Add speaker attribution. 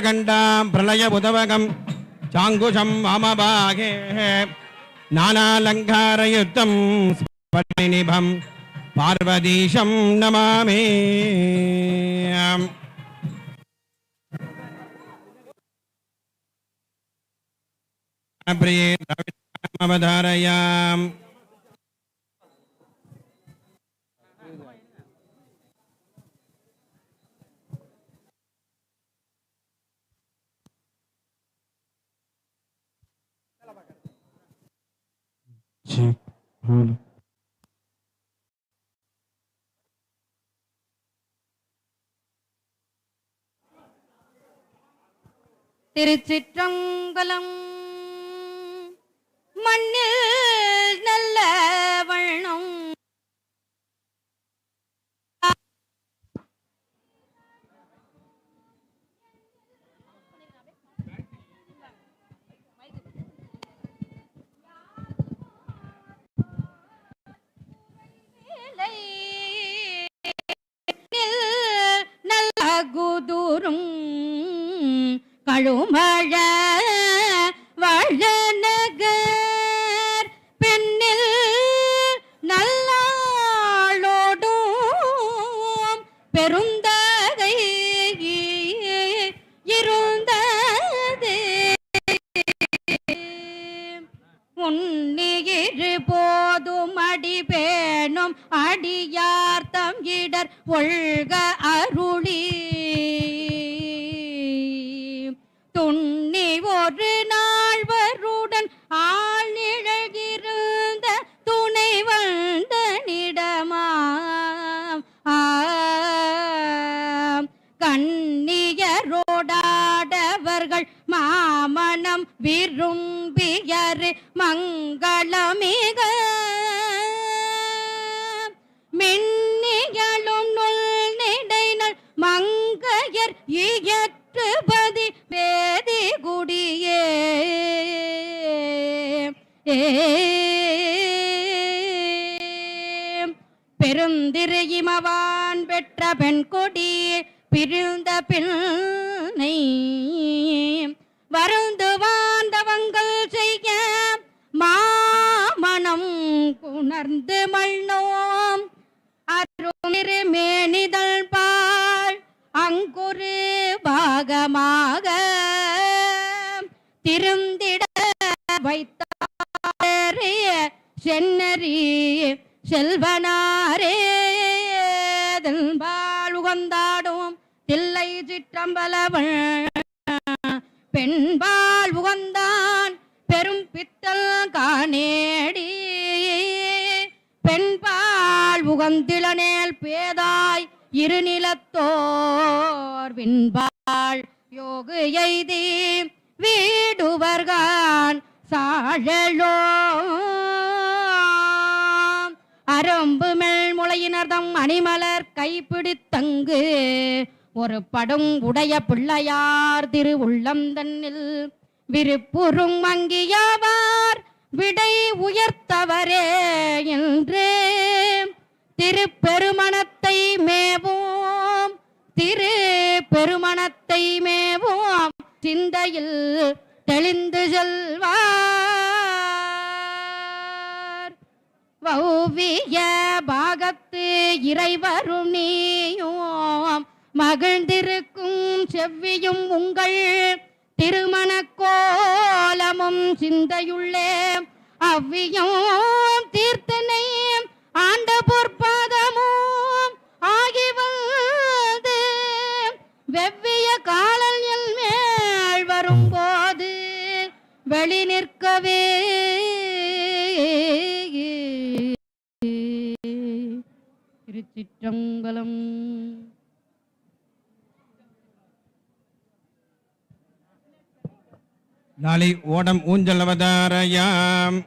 Speaker 1: கண்டாம் பிரளய உதவகம். சாங்குஷம் மமபாகே நானாலங்காரயுத்தம் நிபம் பார்வதீஷம் நமாமே. பிரியே அவதாரயாம்
Speaker 2: திருச்சிற்றம்பலம். மண்ணில் நல்ல வாழுமழ வழநகர் பெண்ணில் நல்லாளோடும் பெருந்தகை இருந்தது. உன்னியிரு போதும் அடி பேணும் அடியார்த்தம் இடர் ஒழ்க அருளி. மனம் விரும்பியரு மங்களமிக. மின்னியலும் நுள் நிடைனல் மங்கையர் இயற்றுபதி வேதி குடியே பெருந்திரு இமவான் பெற்ற பெண் கொடி பிரிந்த பின்னை. உணர்ந்து மண்ணோம். அருமிரு மேனிதழ் பால். அங்குரு பாகமாக திருந்திட வைத்தாரே. சென்னரி செல்வனாரே. பால் உகந்தாடும் தில்லை சிற்றம்பலவள். பெண்பால் உகந்தான். பெரும் பித்தல் காணேடி. பெண்பால் உகந்திளநேல் பேதாய் இருநிலத்தோர் விண்பால் யோகு எய்தி வீடுவர்கான் சாழலோ அரம்பு மெல் முளையினர்தம் அணிமலர் கைப்பிடித்தங்கு ஒரு படும் உடைய பிள்ளையார் திரு உள்ளம் தன்னில். விருப்புறும் மங்கியவார் விடை உயர்த்த திருப்பெருமணத்தை மேவோம் திரு பெருமணத்தை மேவோம் சிந்தையில் தெளிந்து செல்வார். வௌவிய பாகத்து இறைவரும் நீயும் மகிழ்ந்திருக்கும் செவ்வியும் உங்கள் திருமண கோலமும் சிந்தையுள்ளே அவ்வியும் தீர்த்தன வெவ்விய காலல் மேல் வரும்போது வெளி நிற்கவே. திருச்சிற்றம்பலம்.
Speaker 1: நாளை ஓடம் ஊஞ்சல் அவதாரயாம்.